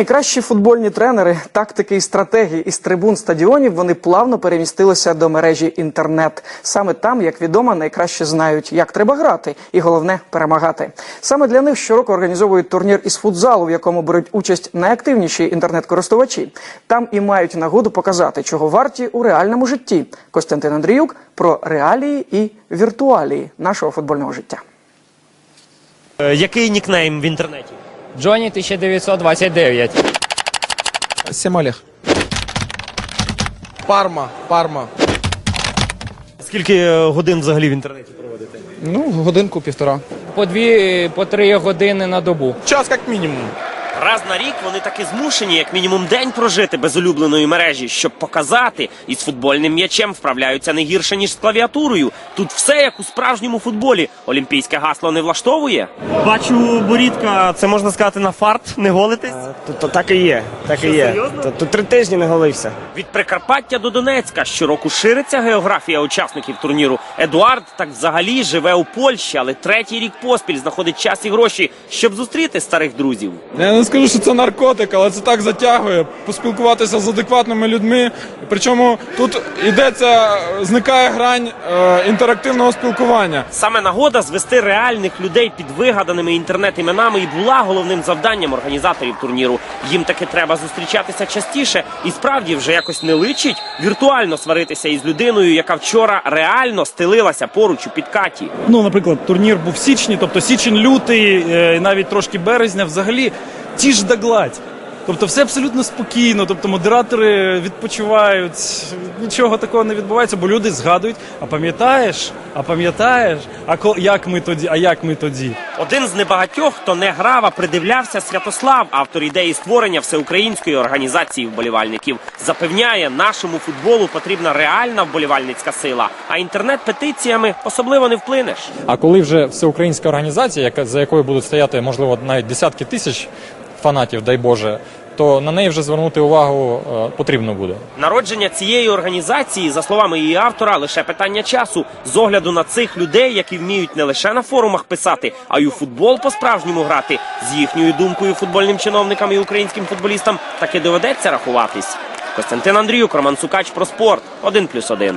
найкращі футбольні тренери, тактики і стратегії із трибун стадіонів вони плавно перемістилися до мережі інтернет. Саме там, як відомо, найкраще знають, як треба грати, і головне перемагати. Саме для них щороку організовують турнір із футзалу, в якому беруть участь найактивніші інтернет-користувачі. Там і мають нагоду показати, чого варті у реальному житті. Костянтин Андріюк про реалії і віртуалії нашого футбольного життя. Е, Який нікнейм в інтернеті? Джоні 1929. Семалих. Парма, Парма. Скільки е, годин взагалі в інтернеті проводите? Ну, годинку півтора. По дві, по три години на добу. Час як мінімум. Раз на рік вони таки змушені, як мінімум, день прожити без улюбленої мережі, щоб показати, із футбольним м'ячем вправляються не гірше, ніж з клавіатурою. Тут все як у справжньому футболі. Олімпійське гасло не влаштовує. Бачу, борідка, це можна сказати на фарт, не голитесь. Тут то так і є, так і є. серйозно? Тут, тут три тижні не голився. Від Прикарпаття до Донецька щороку шириться географія учасників турніру. Едуард так взагалі живе у Польщі, але третій рік поспіль знаходить час і гроші, щоб зустріти старих друзів. Не скажу, що це наркотик, але це так затягує поспілкуватися з адекватними людьми. Причому тут йдеться, зникає грань е, інтерактивного спілкування. Саме нагода звести реальних людей під вигаданими інтернет-іменами і була головним завданням організаторів турніру. Їм таки треба зустрічатися частіше, і справді вже якось не личить віртуально сваритися із людиною, яка вчора реально стелилася поруч у підкаті. Ну, наприклад, турнір був в січні, тобто січень-лютий, е, і навіть трошки березня, взагалі ті ж да гладь. Тобто все абсолютно спокійно, тобто модератори відпочивають, нічого такого не відбувається, бо люди згадують, а пам'ятаєш, а пам'ятаєш, а як ми тоді, а як ми тоді? Один з небагатьох, хто не грав, а придивлявся Святослав, автор ідеї створення всеукраїнської організації вболівальників, запевняє, нашому футболу потрібна реальна вболівальницька сила, а інтернет петиціями особливо не вплинеш. А коли вже всеукраїнська організація, за якою будуть стояти можливо навіть десятки тисяч фанатів, дай Боже, то на неї вже звернути увагу е, потрібно буде. Народження цієї організації, за словами її автора, лише питання часу з огляду на цих людей, які вміють не лише на форумах писати, а й у футбол по-справжньому грати. З їхньою думкою футбольним чиновникам і українським футболістам таки доведеться рахуватись. Костянтин Андріюк, Роман Сукач про спорт 1+,1.